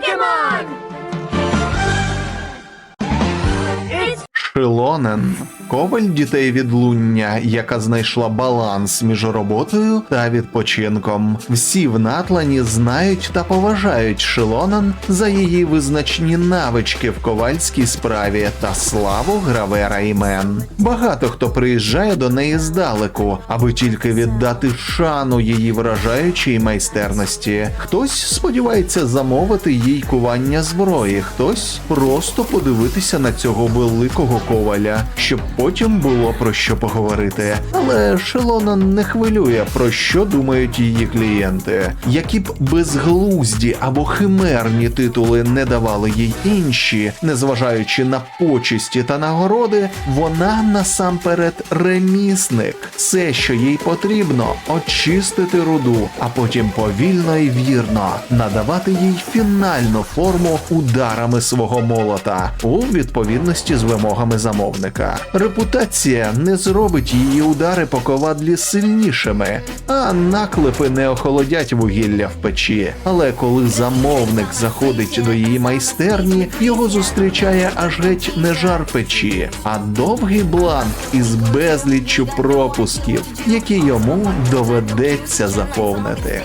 ケモン。Шилонен коваль дітей відлуння, яка знайшла баланс між роботою та відпочинком. Всі в Натлані знають та поважають Шилонен за її визначні навички в ковальській справі та славу гравера імен. Багато хто приїжджає до неї здалеку, аби тільки віддати шану її вражаючій майстерності. Хтось сподівається замовити їй кування зброї, хтось просто подивитися на цього великого коваля, щоб потім було про що поговорити. Але Шелона не хвилює про що думають її клієнти. Які б безглузді або химерні титули не давали їй інші, незважаючи на почесті та нагороди, вона насамперед ремісник. Все, що їй потрібно, очистити руду, а потім повільно і вірно надавати їй фінальну форму ударами свого молота у відповідності з вимогами замовника. Репутація не зробить її удари по ковадлі сильнішими, а наклепи не охолодять вугілля в печі. Але коли замовник заходить до її майстерні, його зустрічає аж геть не жар печі, а довгий бланк із безліччю пропусків, які йому доведеться заповнити.